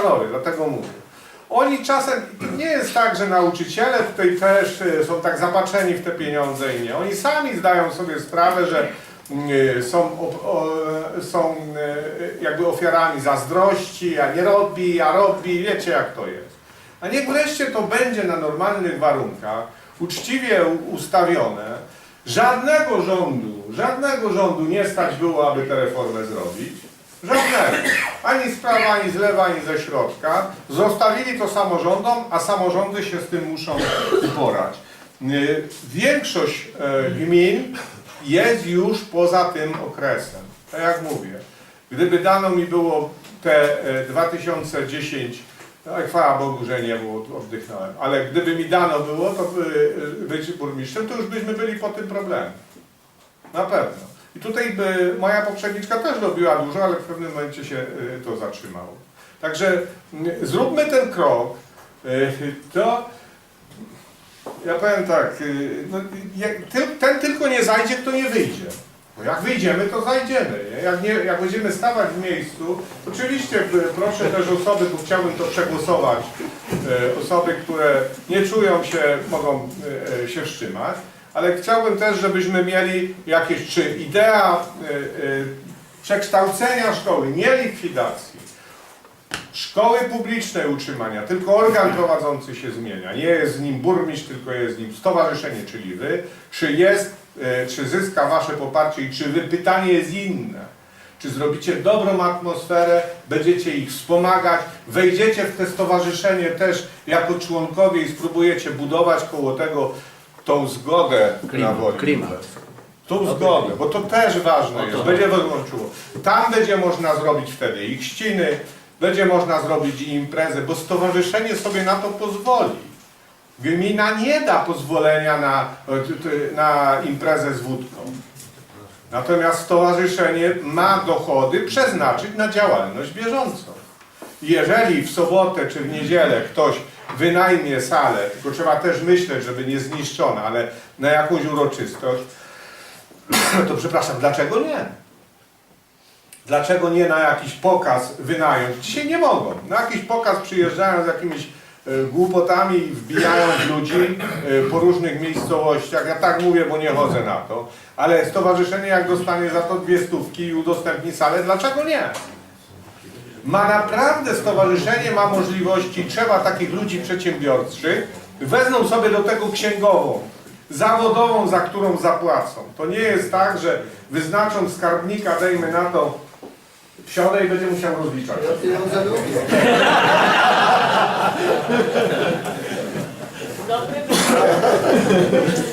honorowy, dlatego mówię. Oni czasem, nie jest tak, że nauczyciele tutaj też y, są tak zapatrzeni w te pieniądze i nie. Oni sami zdają sobie sprawę, że y, są, op- o, są y, jakby ofiarami zazdrości, a nie robi, a robi, wiecie jak to jest. A niech wreszcie to będzie na normalnych warunkach, uczciwie ustawione. Żadnego rządu, żadnego rządu nie stać było, aby tę reformę zrobić. Żadnego. Ani z prawa, ani z lewa, ani ze środka. Zostawili to samorządom, a samorządy się z tym muszą uporać. Y, Większość e, gmin jest już poza tym okresem. Tak jak mówię. Gdyby dano mi było te e, 2010, no i chwała Bogu, że nie było, oddychnąłem, ale gdyby mi dano było, to by e, być burmistrzem, to już byśmy byli po tym problemie. Na pewno. I tutaj moja poprzedniczka też robiła dużo, ale w pewnym momencie się y, to zatrzymało. Także y, zróbmy ten krok. Y, To ja powiem tak, y, no, ten tylko nie zajdzie, kto nie wyjdzie. Bo jak wyjdziemy, to zajdziemy. Jak, nie, jak będziemy stawać w miejscu, oczywiście proszę też osoby, bo chciałbym to przegłosować, osoby, które nie czują się, mogą się wstrzymać, ale chciałbym też, żebyśmy mieli jakieś, czy idea y, y, przekształcenia szkoły, nie likwidacji, szkoły publicznej utrzymania, tylko organ prowadzący się zmienia. Nie jest z nim burmistrz, tylko jest z nim stowarzyszenie, czyli wy. Czy jest, e, czy zyska wasze poparcie i czy wy, pytanie jest inne. Czy zrobicie dobrą atmosferę, będziecie ich wspomagać, wejdziecie w te stowarzyszenie też jako członkowie i spróbujecie budować koło tego tą zgodę na woli. klimat. Tą zgodę, bo to też ważne jest, będzie wyłączyło. Tam będzie można zrobić wtedy ich ściny, będzie można zrobić i imprezę, bo stowarzyszenie sobie na to pozwoli. Gmina nie da pozwolenia na, na imprezę z wódką. Natomiast stowarzyszenie ma dochody przeznaczyć na działalność bieżącą. Jeżeli w sobotę czy w niedzielę ktoś wynajmie salę, tylko trzeba też myśleć, żeby nie zniszczona, ale na jakąś uroczystość, to przepraszam, dlaczego nie? Dlaczego nie na jakiś pokaz wynająć? Dzisiaj nie mogą. Na jakiś pokaz przyjeżdżają z jakimiś e, głupotami wbijają ludzi e, po różnych miejscowościach. Ja tak mówię, bo nie chodzę na to. Ale stowarzyszenie jak dostanie za to dwie stówki i udostępni salę, dlaczego nie? Ma naprawdę stowarzyszenie, ma możliwości, trzeba takich ludzi przedsiębiorczych, wezmą sobie do tego księgową, zawodową, za którą zapłacą. To nie jest tak, że wyznaczą skarbnika, dejmy na to, wsiądę i będzie musiał rozliczać. Ja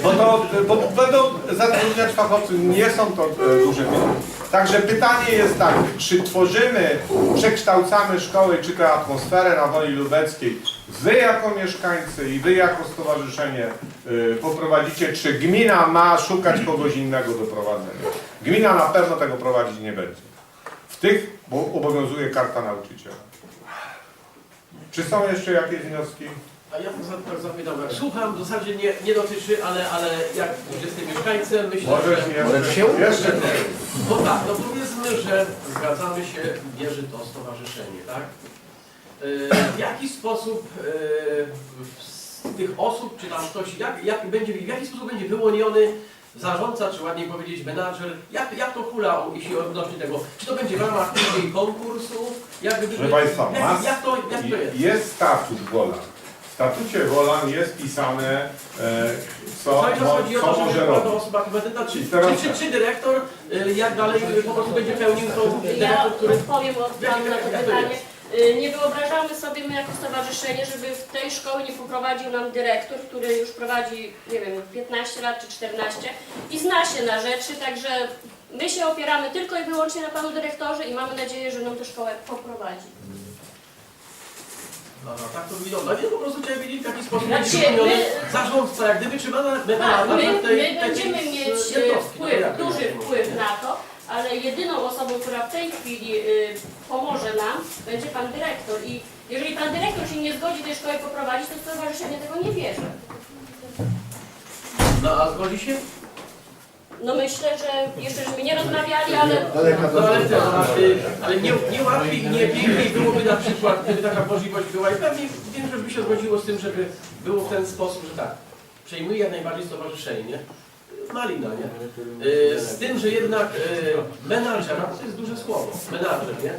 Bo, to, bo będą zatrudniać fachowców, nie są to duże pieniądze. Także pytanie jest takie, czy tworzymy, przekształcamy szkołę, czy tę atmosferę na Woli Lubeckiej, wy jako mieszkańcy i wy jako stowarzyszenie e, poprowadzicie, czy gmina ma szukać kogoś innego do prowadzenia. Gmina na pewno tego prowadzić nie będzie. W tych bo obowiązuje karta nauczyciela. Czy są jeszcze jakieś wnioski? A ja tak zapytam, jak słucham, w zasadzie nie, nie dotyczy, ale, ale jak jestem mieszkańcem, myślę, Możesz że... Możesz się jeszcze No tak, no powiedzmy, że zgadzamy się, bierze to stowarzyszenie, tak? E, W jaki sposób e, z tych osób, czy tam ktoś, jak, jak będzie, w jaki sposób będzie wyłoniony zarządca, czy ładniej powiedzieć menadżer, jak, jak to hula, jeśli odnośnie tego, czy to będzie w ramach później konkursu, jak, Proszę Państwa, jak, jak, to, jak to jest? jest statut Wolan. W statucie Wolan jest pisane, e, co, Cały czas mo, chodzi o co to, może że była to robić. osoba kompetentna, czy, teraz czy, tak. czy, czy dyrektor, y, jak dalej y, po prostu będzie pełnił tą Ja dyrektor, który... odpowiem od na to pytanie. Y, Nie wyobrażamy sobie my jako stowarzyszenie, żeby w tej szkoły nie poprowadził nam dyrektor, który już prowadzi, nie wiem, 15 lat czy 14 i zna się na rzeczy, także my się opieramy tylko i wyłącznie na panu dyrektorze i mamy nadzieję, że nam tę szkołę poprowadzi. No, no, tak to wygląda. Nie, po prostu chciałem wiedzieć w jaki sposób Znaczy, my- zarządca, jak gdyby, czy ma na Tak, my, my będziemy mieć e, wpływ, duży wpływ na to, ale jedyną osobą, która w tej chwili y, pomoże nam, będzie pan dyrektor. I jeżeli pan dyrektor się nie zgodzi tej szkoły poprowadzić, to stowarzyszenie tego nie bierze. No a zgodzi się? No myślę, że jeszcze żeśmy nie rozmawiali, ale No ale, ten, y, ale nie, nie łatwiej, nie piękniej byłoby na przykład, gdyby taka możliwość była i pewnie większość by się zgodziło z tym, żeby było w ten sposób, że tak, przejmuje jak najbardziej stowarzyszenie, nie? Malina, nie? Y, Z tym, że jednak y, menadżer, to jest duże słowo, menadżer, nie?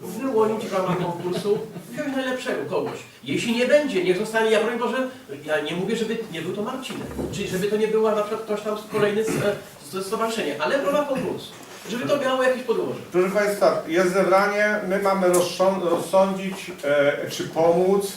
Wyłonić w ramach konkursu jakiegoś najlepszego kogoś. Jeśli nie będzie, niech zostanie, ja broń Boże, ja nie mówię, żeby nie był to Marcinek, czyli żeby to nie była na przykład ktoś tam kolejny z, z stowarzyszenia, ale w ramach konkursu. Żeby to miało jakieś podłoże. Proszę Państwa, jest zebranie, my mamy rozsądzić e, czy pomóc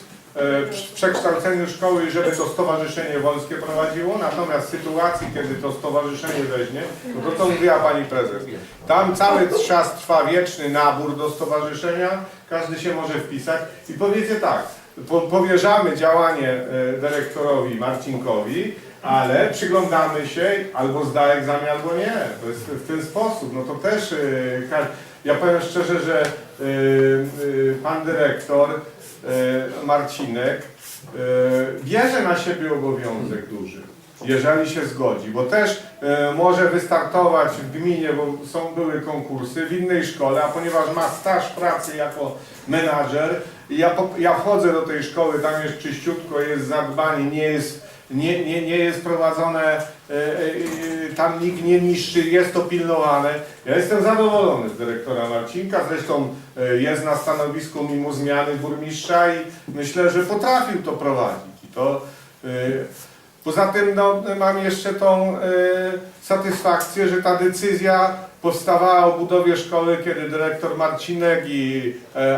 przekształceniu szkoły, żeby to Stowarzyszenie Wolskie prowadziło, natomiast w sytuacji, kiedy to stowarzyszenie weźmie, no to co mówiła Pani Prezes, tam cały czas trwa wieczny nabór do stowarzyszenia, każdy się może wpisać i powiecie tak, po, powierzamy działanie e, dyrektorowi Marcinkowi, ale przyglądamy się, albo zda egzamin, albo nie. To jest w ten sposób. No to też, ka- ja powiem szczerze, że pan dyrektor Marcinek yy, bierze na siebie obowiązek duży, jeżeli się zgodzi, bo też yy, może wystartować w gminie, bo są były konkursy w innej szkole, a ponieważ ma staż pracy jako menadżer, ja, ja wchodzę do tej szkoły, tam jest czyściutko, jest zadbanie, nie jest nie, nie, nie jest prowadzone, e, e, tam nikt nie niszczy, jest to pilnowane. Ja jestem zadowolony z dyrektora Marcinka, zresztą e, jest na stanowisku mimo zmiany burmistrza i myślę, że potrafił to prowadzić. I to, e, poza tym no, mam jeszcze tą e, satysfakcję, że ta decyzja powstawała o budowie szkoły, kiedy dyrektor Marcinek i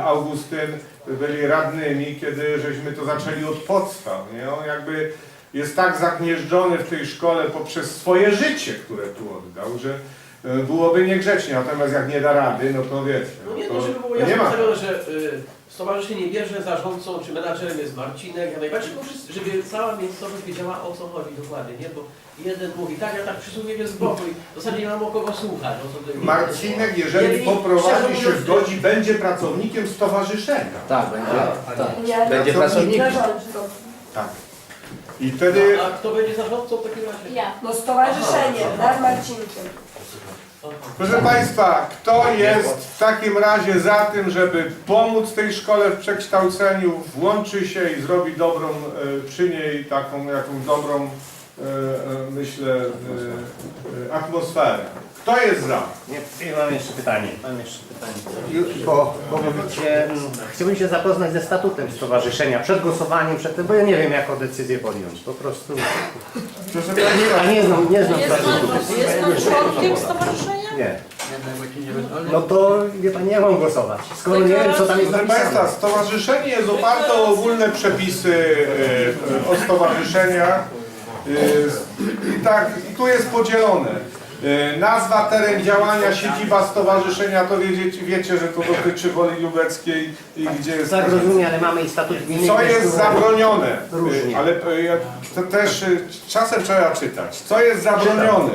Augustyn byli radnymi, kiedy żeśmy to zaczęli od podstaw. Nie? On jakby jest tak zagnieżdżony w tej szkole poprzez swoje życie, które tu oddał, że e, byłoby niegrzecznie. Natomiast jak nie da rady, no to wiecie. No nie, to, no żeby było jasne nie ma. ustawione, że y, stowarzyszenie bierze zarządcą czy menadżerem jest Marcinek, ja najbardziej, wszyscy, żeby cała miejscowość wiedziała o co chodzi dokładnie, nie? Bo jeden mówi tak, ja tak przysłuchuję z boku i w zasadzie nie mam o kogo słuchać. O co to Marcinek, jeżeli poprowadzi się w godzi, będzie pracownikiem stowarzyszenia. Tak, będzie. Tak. Będzie Pracownikiem. pracownikiem. Tak. I wtedy A kto będzie zarządcą w takim razie? ja. No stowarzyszenie, nad Marcinkiem. Proszę Państwa, kto jest w takim razie za tym, żeby pomóc tej szkole w przekształceniu, włączy się i zrobi dobrą e, przy niej taką jakąś dobrą, myślę, e, e, atmosferę. Kto jest za? Nie, ja mam jeszcze pytanie. Mam jeszcze pytanie. Bo, bo mówicie, mm, chciałbym się zapoznać ze statutem stowarzyszenia przed głosowaniem, przed tym, bo ja nie wiem jaką decyzję podjąć. Po prostu. A nie znam, nie znam Jest statutu. pan, jest pan członkiem stowarzyszenia? Nie. No to wie jak mam głosować? Skoro nie wiem, co tam jest proszę napisane. Państwa, stowarzyszenie jest oparte o ogólne przepisy e, e, o stowarzyszeniach. E, I tak, i tu jest podzielone. E, Nazwa, teren działania, siedziba stowarzyszenia, to wiecie, wiecie że to dotyczy Woli Lubeckiej i gdzie jest... Tak rozumiem, ale mamy i statut gminy. Co jest zabronione? Różnie. Ale ja- to też czasem trzeba czytać. Co jest zabronione?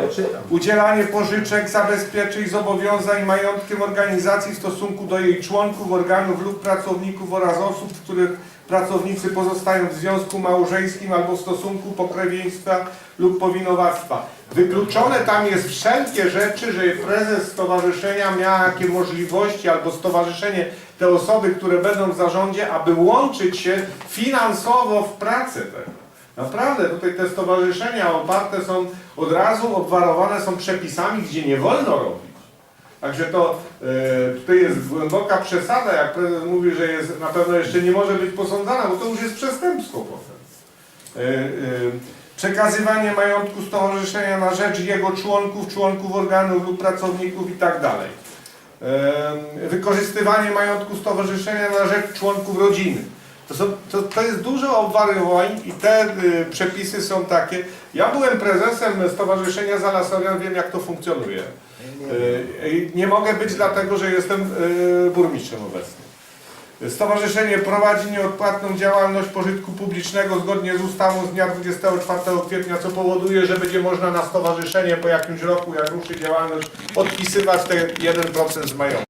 Udzielanie pożyczek, zabezpieczeń, zobowiązań majątkiem organizacji w stosunku do jej członków, organów lub pracowników oraz osób, w których pracownicy pozostają w związku małżeńskim albo w stosunku pokrewieństwa lub powinowactwa. Wykluczone tam jest wszelkie rzeczy, że prezes stowarzyszenia miał jakie możliwości albo stowarzyszenie, te osoby, które będą w zarządzie, aby łączyć się finansowo w pracę tego. Naprawdę, tutaj te stowarzyszenia oparte są, od razu obwarowane są przepisami, gdzie nie wolno robić. Także to e, tutaj jest głęboka przesada, jak prezes mówi, że jest, na pewno jeszcze nie może być posądzana, bo to już jest przestępstwo potem. E, e, przekazywanie majątku stowarzyszenia na rzecz jego członków, członków organów lub pracowników i tak wykorzystywanie majątku stowarzyszenia na rzecz członków rodziny. To, są, to, to jest dużo obwarowań i te y, przepisy są takie. Ja byłem prezesem Stowarzyszenia Zalasorian, wiem jak to funkcjonuje. Y, nie mogę być dlatego, że jestem y, burmistrzem obecnym. Stowarzyszenie prowadzi nieodpłatną działalność pożytku publicznego zgodnie z ustawą z dnia 24 kwietnia, co powoduje, że będzie można na stowarzyszenie po jakimś roku, jak ruszy działalność, odpisywać te 1% z majątku.